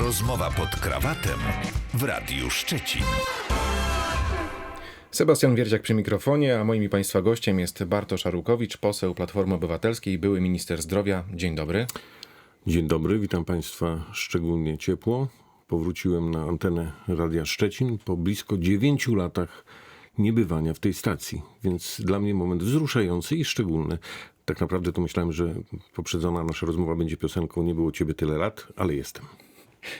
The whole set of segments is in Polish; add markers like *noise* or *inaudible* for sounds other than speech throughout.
Rozmowa pod krawatem w Radiu Szczecin. Sebastian Wierdziak przy mikrofonie, a moim i Państwa gościem jest Bartosz Arłukowicz, poseł Platformy Obywatelskiej, były minister zdrowia. Dzień dobry. Dzień dobry, witam Państwa szczególnie ciepło. Powróciłem na antenę Radia Szczecin po blisko 9 latach niebywania w tej stacji, więc dla mnie moment wzruszający i szczególny. Tak naprawdę to myślałem, że poprzedzona nasza rozmowa będzie piosenką Nie było ciebie tyle lat, ale jestem.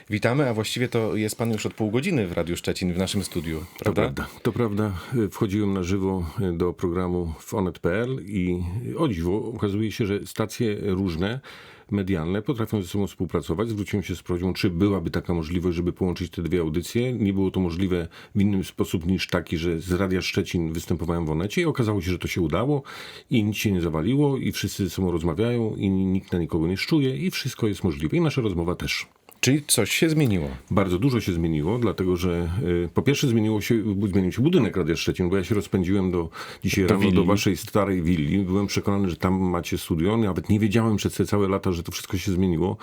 Witamy, a właściwie to jest Pan już od pół godziny w Radiu Szczecin w naszym studiu, To prawda? prawda. To prawda. Wchodziłem na żywo do programu w onet.pl i o dziwo okazuje się, że stacje różne medialne potrafią ze sobą współpracować. Zwróciłem się z prośbą, czy byłaby taka możliwość, żeby połączyć te dwie audycje. Nie było to możliwe w innym sposób niż taki, że z Radia Szczecin występowałem w Onecie i okazało się, że to się udało i nic się nie zawaliło i wszyscy ze sobą rozmawiają i nikt na nikogo nie szczuje i wszystko jest możliwe i nasza rozmowa też. Czyli coś się zmieniło. Bardzo dużo się zmieniło, dlatego że y, po pierwsze zmieniło się, zmienił się budynek Radia Szczecin, bo ja się rozpędziłem do, dzisiaj rano willi. do waszej starej willi. Byłem przekonany, że tam macie studio. Nawet nie wiedziałem przez te całe lata, że to wszystko się zmieniło.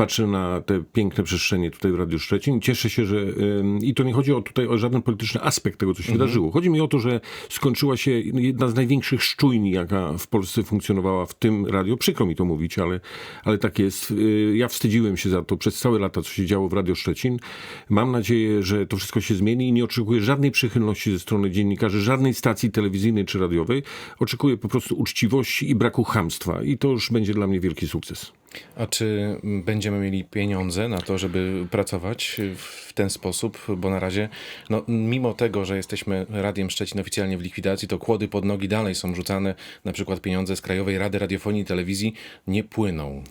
Patrzę na te piękne przestrzenie tutaj w Radiu Szczecin. Cieszę się, że i to nie chodzi o tutaj o żaden polityczny aspekt tego, co się wydarzyło. Chodzi mi o to, że skończyła się jedna z największych szczujni, jaka w Polsce funkcjonowała w tym radio. Przykro mi to mówić, ale, ale tak jest. Y, Ja wstydziłem się za to przez całe lata, co się działo w Radio Szczecin. Mam nadzieję, że to wszystko się zmieni i nie oczekuję żadnej przychylności ze strony dziennikarzy, żadnej stacji telewizyjnej czy radiowej. Oczekuję po prostu uczciwości i braku chamstwa. I to już będzie dla mnie wielki sukces. A czy będziemy mieli pieniądze na to, żeby pracować w ten sposób? Bo na razie, no, mimo tego, że jesteśmy Radiem Szczecin oficjalnie w likwidacji, to kłody pod nogi dalej są rzucane. Na przykład pieniądze z Krajowej Rady Radiofonii i Telewizji nie płyną.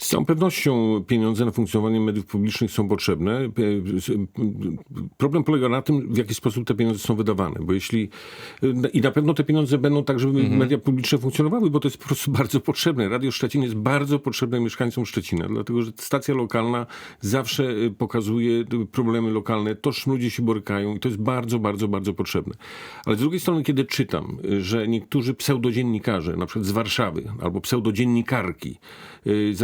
Z całą pewnością pieniądze na funkcjonowanie mediów publicznych są potrzebne. Problem polega na tym, w jaki sposób te pieniądze są wydawane, bo jeśli i na pewno te pieniądze będą tak, żeby media publiczne funkcjonowały, bo to jest po prostu *laughs* bardzo potrzebne. Radio Szczecin jest bardzo potrzebne mieszkańcom Szczecina, dlatego że stacja lokalna zawsze e, pokazuje problemy lokalne, toż ludzie się borykają i to jest bardzo, bardzo, bardzo potrzebne. Ale z drugiej strony, kiedy czytam, e, że niektórzy pseudodziennikarze, na przykład z Warszawy, albo pseudodziennikarki, y,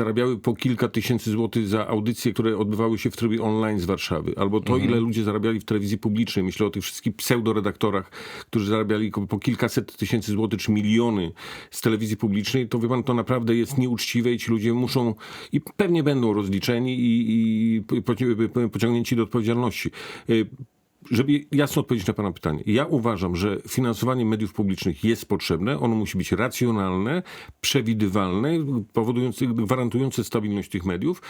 po kilka tysięcy złotych za audycje, które odbywały się w trybie online z Warszawy, albo to, ile ludzie zarabiali w telewizji publicznej. Myślę o tych wszystkich pseudoredaktorach, którzy zarabiali po kilkaset tysięcy złotych czy miliony z telewizji publicznej, to wie pan, to naprawdę jest nieuczciwe i ci ludzie muszą i pewnie będą rozliczeni i, i poci- pociągnięci do odpowiedzialności. Y, żeby jasno odpowiedzieć na Pana pytanie. Ja uważam, że finansowanie mediów publicznych jest potrzebne. Ono musi być racjonalne, przewidywalne, powodujące, gwarantujące stabilność tych mediów,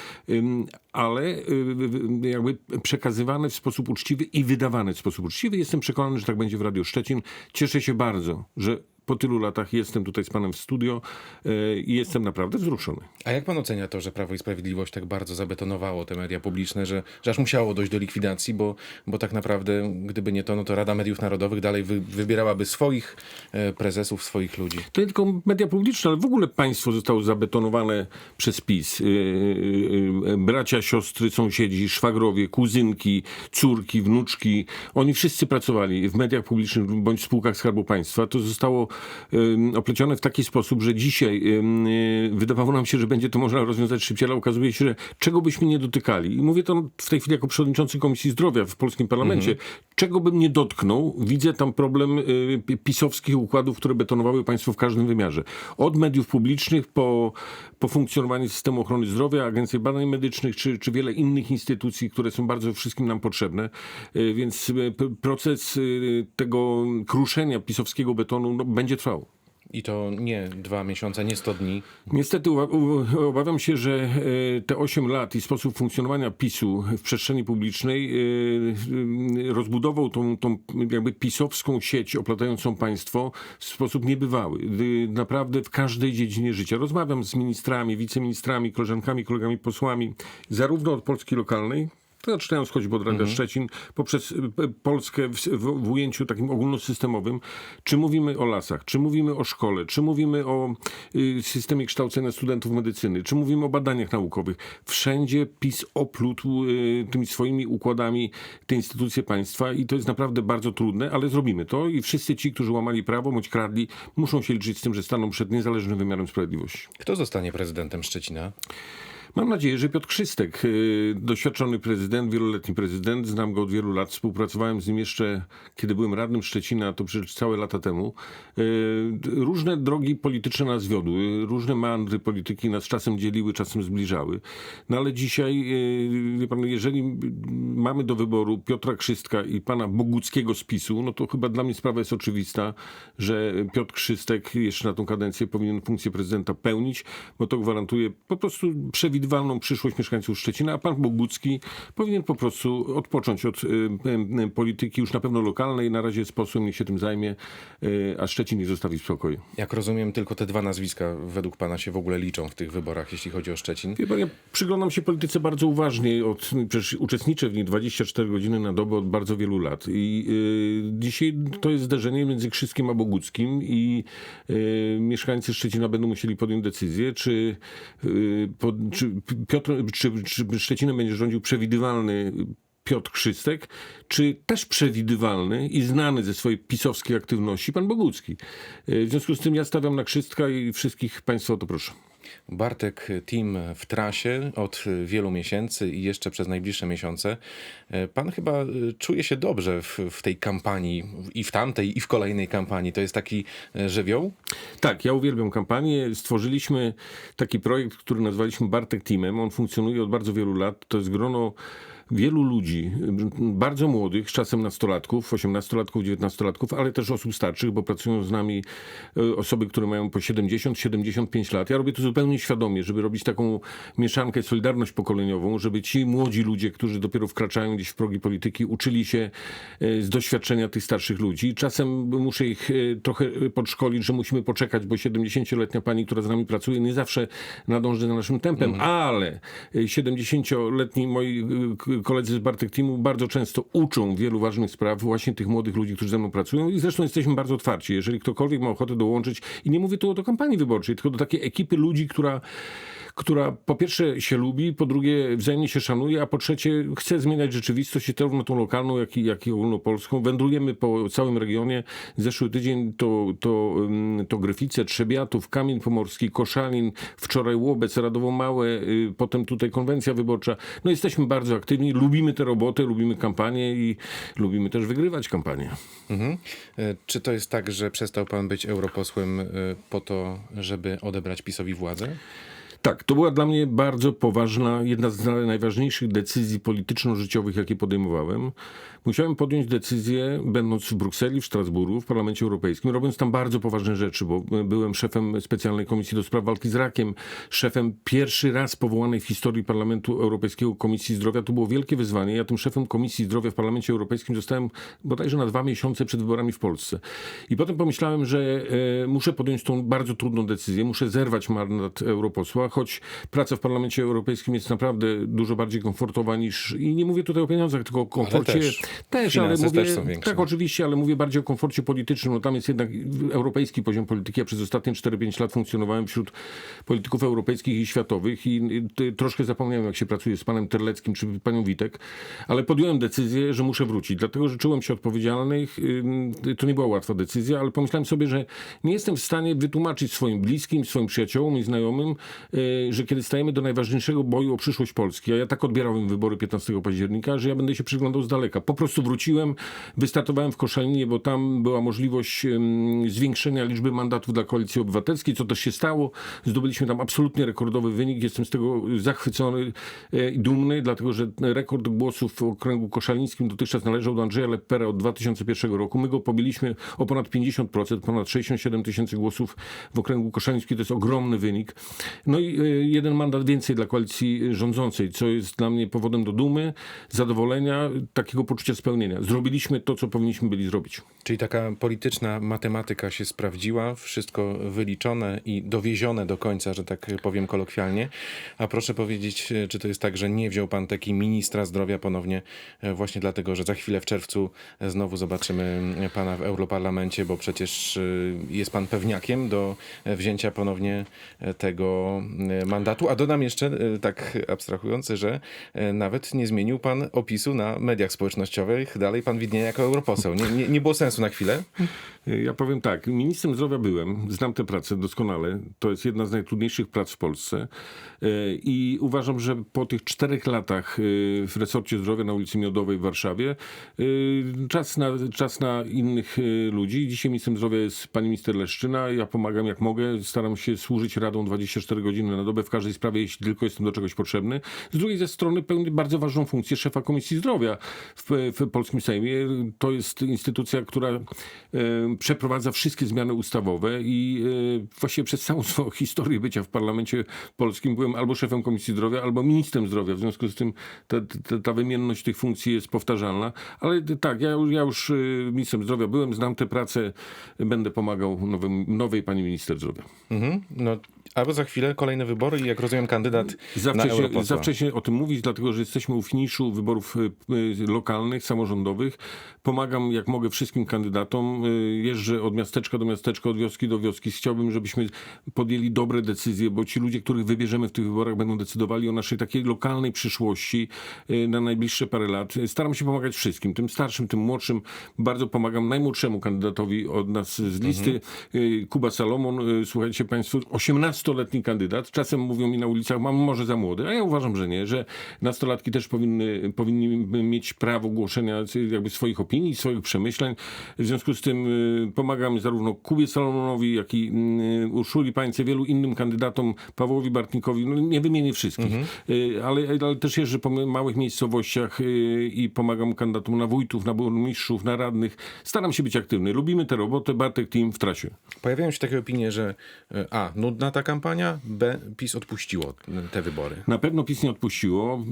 ale y, jakby przekazywane w sposób uczciwy i wydawane w sposób uczciwy. Jestem przekonany, że tak będzie w Radio Szczecin. Cieszę się bardzo, że po tylu latach jestem tutaj z Panem w studio y, i jestem naprawdę wzruszony. A jak pan ocenia to, że Prawo i Sprawiedliwość tak bardzo zabetonowało te media publiczne, że, że aż musiało dojść do likwidacji, bo, bo tak naprawdę, gdyby nie to, no to Rada Mediów Narodowych dalej wy, wybierałaby swoich e, prezesów, swoich ludzi. To nie tylko media publiczne, ale w ogóle państwo zostało zabetonowane przez PiS. Yy, bracia, siostry, sąsiedzi, szwagrowie, kuzynki, córki, wnuczki. Oni wszyscy pracowali w mediach publicznych bądź w spółkach Skarbu Państwa. To zostało oplecione w taki sposób, że dzisiaj yy, wydawało nam się, że będzie to można rozwiązać szybciej, ale okazuje się, że czego byśmy nie dotykali. I mówię to w tej chwili jako przewodniczący Komisji Zdrowia w polskim parlamencie. Czego bym nie dotknął, widzę tam problem y, pisowskich układów, które betonowały państwo w każdym wymiarze. Od mediów publicznych po, po funkcjonowanie systemu ochrony zdrowia, Agencji Badań Medycznych, czy, czy wiele innych instytucji, które są bardzo wszystkim nam potrzebne. Y, Więc y, proces y, tego kruszenia pisowskiego betonu no, będzie trwał. I to nie dwa miesiące, nie 100 dni. Niestety obawiam się, że e, te 8 lat i sposób funkcjonowania PiSu w przestrzeni publicznej e, e, rozbudował tą, tą jakby pisowską sieć oplatającą państwo w sposób niebywały. Naprawdę w każdej dziedzinie życia. Rozmawiam z ministrami, wiceministrami, koleżankami, kolegami posłami, zarówno od Polski lokalnej, zaczynając choćby od Radia Szczecin, poprzez y, Polskę w, w, w ujęciu takim ogólnosystemowym, czy mówimy o lasach, czy mówimy o szkole, czy mówimy o y, systemie kształcenia studentów medycyny, czy mówimy o badaniach naukowych. Wszędzie PiS oplótł y, tymi swoimi układami te instytucje państwa i to jest naprawdę bardzo trudne, ale zrobimy to i wszyscy ci, którzy łamali prawo bądź kradli, muszą się liczyć z tym, że staną przed niezależnym wymiarem sprawiedliwości. Kto zostanie prezydentem Szczecina? Mam nadzieję, że Piotr Krzystek, y, doświadczony prezydent, wieloletni prezydent, znam go od wielu lat, współpracowałem z nim jeszcze, kiedy byłem radnym Szczecina, to przecież całe lata temu. Y, Różne drogi polityczne nas wiodły, różne mandry polityki nas czasem dzieliły, czasem zbliżały. No ale dzisiaj, y, wie pan, jeżeli mamy do wyboru Piotra Krzystka i pana Boguckiego z PiSu, no to chyba dla mnie sprawa jest oczywista, że Piotr Krzystek jeszcze na tą kadencję powinien funkcję prezydenta pełnić, bo to gwarantuje po prostu przewidywalną przyszłość mieszkańców Szczecina, a pan Bogucki powinien po prostu odpocząć od y, polityki już na pewno lokalnej. Na razie z posłem niech się tym zajmie, y, a Szczecin niech zostawi w spokoju. Jak rozumiem, tylko te dwa nazwiska według pana się w ogóle liczą w tych wyborach, jeśli chodzi o Szczecin. Wie pan, ja przyglądam się polityce bardzo uważnie. Od, przecież uczestniczę w niej 24 godziny na dobę od bardzo wielu lat. I y, dzisiaj to jest zderzenie między Krzyskiem a Boguckim i y, mieszkańcy Szczecina będą musieli podjąć decyzję, czy, y, po, czy Piotr, czy, czy Szczecinem będzie rządził przewidywalny Piotr Krzystek, czy też przewidywalny i znany ze swojej pisowskiej aktywności pan Bogucki. W związku z tym ja stawiam na Krzystka i wszystkich państwa o to proszę. Bartek Team w trasie od wielu miesięcy i jeszcze przez najbliższe miesiące. E, Pan chyba e, czuje się dobrze w, w tej kampanii, i w tamtej, i w kolejnej kampanii. To jest taki e, żywioł? Tak, ja uwielbiam kampanię. Stworzyliśmy taki projekt, który nazwaliśmy Bartek Teamem. On funkcjonuje od bardzo wielu lat. To jest grono wielu ludzi, bardzo młodych, z czasem nastolatków, 18-latków, 19-latków, ale też osób starszych, bo pracują z nami e, osoby, które mają po 70-75 lat. Ja robię to zupełnie świadomie, żeby robić taką mieszankę, solidarność pokoleniową, żeby ci młodzi ludzie, którzy dopiero wkraczają gdzieś w progi polityki, uczyli się e, z doświadczenia tych starszych ludzi. Czasem muszę ich e, trochę podszkolić, że musimy poczekać, bo 70-letnia pani, która z nami pracuje, nie zawsze nadąży za naszym tempem, ale 70-letni moi koledzy z Bartek bardzo często uczą wielu ważnych spraw właśnie tych młodych ludzi, którzy ze mną pracują i zresztą jesteśmy bardzo otwarci. Jeżeli ktokolwiek ma ochotę dołączyć i nie mówię tu do kampanii wyborczej, tylko do takiej ekipy ludzi, która która po pierwsze się lubi, po drugie wzajemnie się szanuje, a po trzecie chce zmieniać rzeczywistość, i zarówno tą lokalną, jak i, jak i ogólnopolską. Wędrujemy po całym regionie. Zeszły tydzień to, to, ym, to Gryfice, Trzebiatów, Kamień Pomorski, Koszalin, wczoraj Łobec, Radowo Małe, y, potem tutaj konwencja wyborcza. No jesteśmy bardzo aktywni, lubimy tę robotę, lubimy kampanię i lubimy też wygrywać kampanię. Mhm. E, Czy to jest tak, że przestał pan być europosłem e, po to, żeby odebrać PiSowi władzę? Tak, to była dla mnie bardzo poważna, jedna z najważniejszych decyzji polityczno-życiowych, jakie podejmowałem. Musiałem podjąć decyzję, będąc w Brukseli, w Strasburgu, w Parlamencie Europejskim, robiąc tam bardzo poważne rzeczy, bo byłem szefem specjalnej komisji do spraw walki z rakiem, szefem pierwszy raz powołanej w historii Parlamentu Europejskiego Komisji Zdrowia. To było wielkie wyzwanie. Ja tym szefem Komisji Zdrowia w Parlamencie Europejskim zostałem bodajże na dwa miesiące przed wyborami w Polsce. I potem pomyślałem, że e, muszę podjąć tą bardzo trudną decyzję, muszę zerwać mandat europosła, choć praca w Parlamencie Europejskim jest naprawdę dużo bardziej komfortowa niż, i nie mówię tutaj o pieniądzach, tylko o komforcie. też. też ale mówię, też są większe. tak oczywiście, ale mówię bardziej o komforcie politycznym, no tam jest jednak europejski poziom polityki. Ja przez ostatnie 4-5 lat funkcjonowałem wśród polityków europejskich i światowych i troszkę zapomniałem, jak się pracuje z panem Terleckim czy panią Witek, ale podjąłem decyzję, że muszę wrócić, dlatego, że czułem się odpowiedzialny. To nie była łatwa decyzja, ale pomyślałem sobie, że nie jestem w stanie wytłumaczyć swoim bliskim, swoim przyjaciołom i znajomym, y, że kiedy stajemy do najważniejszego boju o przyszłość Polski, a ja tak odbierałem wybory 15 października, że ja będę się przyglądał z daleka. Po prostu wróciłem, wystartowałem w Koszalinie, bo tam była możliwość zwiększenia liczby mandatów dla Koalicji Obywatelskiej, co też się stało. Zdobyliśmy tam absolutnie rekordowy wynik. Jestem z tego zachwycony e, i dumny, dlatego że rekord głosów w okręgu koszalińskim dotychczas należał do Andrzeja Lepera od 2001 roku. My go pobiliśmy o ponad 50%, ponad 67 tysięcy głosów w okręgu koszalińskim. To jest ogromny wynik. No i e, jeden mandat więcej dla koalicji rządzącej, co jest dla mnie powodem do dumy, zadowolenia, takiego poczucia spełnienia. Zrobiliśmy to, co powinniśmy byli zrobić. Czyli taka polityczna matematyka się sprawdziła, wszystko wyliczone i dowiezione do końca, że tak powiem kolokwialnie. A proszę powiedzieć, e, czy to jest tak, że nie wziął pan taki ministra zdrowia ponownie, e, właśnie dlatego, że za chwilę w czerwcu znowu zobaczymy pana w Europarlamencie, bo przecież jest pan pewniakiem do wzięcia ponownie tego mandatu, a dodam jeszcze, e, tak abstrahujący, że e, nawet nie zmienił pan opisu na mediach społecznościowych, dalej pan widnieje jako europoseł. Nie, nie, nie było sensu na chwilę? Ja powiem tak, ministrem zdrowia byłem, znam tę pracę doskonale. To jest jedna z najtrudniejszych prac w Polsce E, i uważam, że po tych czterech latach e, w resorcie zdrowia na ulicy Miodowej w Warszawie e, czas na, czas na innych e, ludzi. Dzisiaj ministrem zdrowia jest pani minister Leszczyna. Ja pomagam jak mogę, staram się służyć radą 24 godziny na dobę w każdej sprawie, jeśli tylko jestem do czegoś potrzebny. Z drugiej ze strony pełni bardzo ważną funkcję szefa Komisji Zdrowia w, w polskim Sejmie. To jest instytucja, która e, przeprowadza wszystkie zmiany ustawowe i e, właściwie przez całą *laughs* swoją historię bycia w parlamencie polskim byłem albo szefem Komisji Zdrowia, albo ministrem zdrowia. W związku z tym ta, ta, ta wymienność tych funkcji jest powtarzalna. Ale tak, ja, ja już e, ministrem zdrowia byłem, znam tę pracę, będę pomagał nowym, nowej pani minister zdrowia. Mhm. No, albo za chwilę kolejne wybory i jak rozumiem kandydat Za na wcześnie, za wcześnie o tym mówić, dlatego że jesteśmy u finiszu wyborów y, y, lokalnych, samorządowych. Pomagam jak mogę wszystkim kandydatom. Y, Jeżdżę od miasteczka do miasteczka, od wioski do wioski. Chciałbym, żebyśmy podjęli dobre decyzje, bo ci ludzie, których wybierzemy w tych wyborach, będą decydowali o naszej takiej lokalnej przyszłości na najbliższe parę lat. Staram się pomagać wszystkim, tym starszym, tym młodszym. Bardzo pomagam najmłodszemu kandydatowi od nas z listy, y, Kuba Salomon. Słuchajcie Państwo, 18-letni kandydat. Czasem mówią mi na ulicach, mam może za młody, a ja uważam, że nie, że nastolatki też powinny, mieć prawo głoszenia jakby swoich opinii, swoich przemyśleń. W związku z tym y, pomagam zarówno Kubie Salomonowi, jak i y, Urszuli Pańce, wielu innym kandydatom, Pawłowi Bartnikowi, no nie wymienię wszystkich, Y, ale, ale też jeżdżę po małych miejscowościach i pomagam kandydatom na wójtów, na burmistrzów, na radnych. Staram się być aktywny. Lubimy tę robotę, Bartek Team w trasie. Pojawiają się takie opinie, że A. Nudna ta kampania, B. PiS odpuściło te wybory. Na pewno PiS nie odpuściło.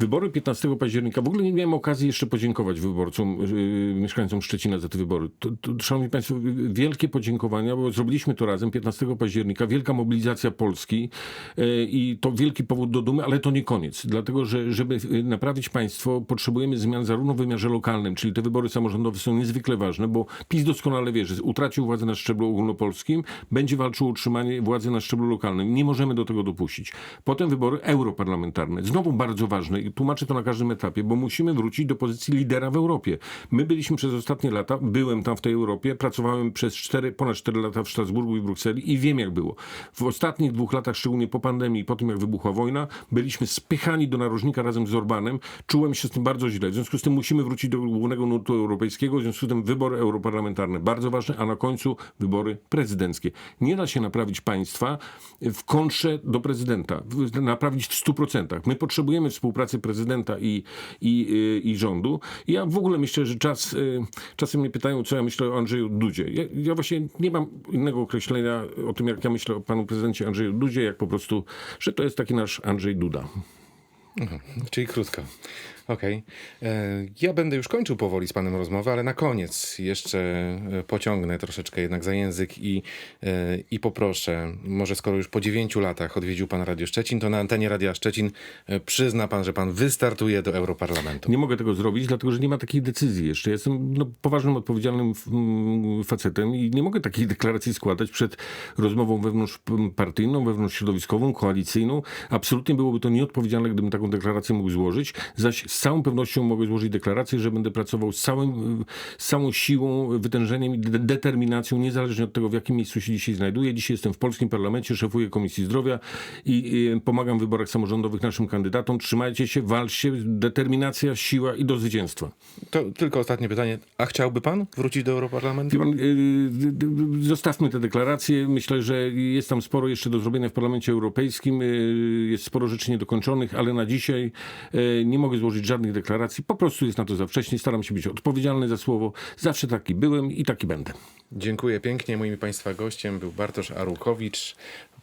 Wybory 15 października. W ogóle nie miałem okazji jeszcze podziękować wyborcom, yy, mieszkańcom Szczecina za te wybory. To, to, szanowni Państwo, wielkie podziękowania, bo zrobiliśmy to razem 15 października. Wielka mobilizacja Polski yy, i to wielki powód do dumy, ale to nie koniec. Dlatego, że żeby naprawić państwo, potrzebujemy zmian zarówno w wymiarze lokalnym, czyli te wybory samorządowe są niezwykle ważne, bo PiS doskonale wie, że utracił władzę na szczeblu ogólnopolskim, będzie walczył o utrzymanie władzy na szczeblu lokalnym. Nie możemy do tego dopuścić. Potem wybory europarlamentarne. Znowu bardzo ważne tłumaczę to na każdym etapie, bo musimy wrócić do pozycji lidera w Europie. My byliśmy przez ostatnie lata, byłem tam w tej Europie, pracowałem przez 4, ponad 4 lata w Strasburgu i Brukseli i wiem jak było. W ostatnich dwóch latach, szczególnie po pandemii, po tym jak wybuchła wojna, byliśmy spychani do narożnika razem z Orbanem. Czułem się z tym bardzo źle. W związku z tym musimy wrócić do głównego nurtu europejskiego. W związku z tym wybory europarlamentarne bardzo ważne, a na końcu wybory prezydenckie. Nie da się naprawić państwa w kontrze do prezydenta. Naprawić w 100%. My potrzebujemy współpracy prezydenta i, i, i rządu. Ja w ogóle myślę, że czas, y, czasem mnie pytają, co ja myślę o Andrzeju Dudzie. Ja, ja właśnie nie mam innego określenia o tym, jak ja myślę o panu prezydencie Andrzeju Dudzie, jak po prostu, że to jest taki nasz Andrzej Duda. Czyli krótko. Okej. E, Ja będę już kończył powoli z panem rozmowę, ale na koniec jeszcze e, pociągnę troszeczkę jednak za język i, e, i poproszę, może skoro już po dziewięciu latach odwiedził pan Radio Szczecin, to na antenie Radia Szczecin przyzna pan, że pan wystartuje do Europarlamentu. Nie mogę tego zrobić, dlatego że nie ma takiej decyzji jeszcze. Jestem no, poważnym, odpowiedzialnym facetem i nie mogę takiej deklaracji składać przed rozmową wewnątrzpartyjną, wewnątrzśrodowiskową, koalicyjną. Absolutnie byłoby to nieodpowiedzialne, gdybym taką deklarację mógł złożyć. Zaś z całą pewnością mogę złożyć deklarację, że będę pracował z, całym, z całą siłą, wytężeniem i de- determinacją, niezależnie od tego, w jakim miejscu się dzisiaj znajduję. Dzisiaj jestem w polskim parlamencie, szefuję Komisji Zdrowia i, i pomagam w wyborach samorządowych naszym kandydatom. Trzymajcie się, walczcie, determinacja, siła i do zwycięstwa. To tylko ostatnie pytanie. A chciałby pan wrócić do Europarlamentu? Pan, d- Zostawmy te deklaracje. Myślę, że jest tam sporo jeszcze do zrobienia w Parlamencie Europejskim. Yy, Jest sporo rzeczy niedokończonych, ale na dzisiaj nie mogę złożyć żadnych deklaracji. Po prostu jest na to za wcześnie. Staram się być odpowiedzialny za słowo. Zawsze taki byłem i taki będę. Dziękuję pięknie. Moim państwa gościem był Bartosz Arłukowicz,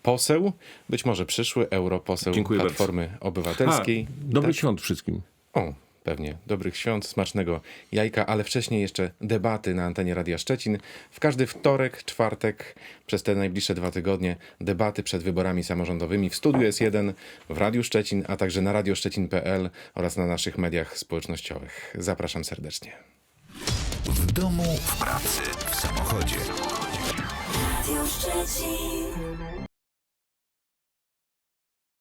poseł, być może przyszły europoseł Dziękuję bardzo. Platformy A, Obywatelskiej. dobrych świąt wszystkim. O, pewnie. Dobrych świąt, smacznego jajka, ale wcześniej jeszcze debaty na antenie Radia Szczecin. W każdy wtorek, czwartek, przez te najbliższe dwa tygodnie debaty przed wyborami samorządowymi w Studiu S1, w Radiu Szczecin, a także na radioszczecin.pl oraz na naszych mediach społecznościowych. Zapraszam serdecznie. W domu, w pracy, w samochodzie. Radio Szczecin.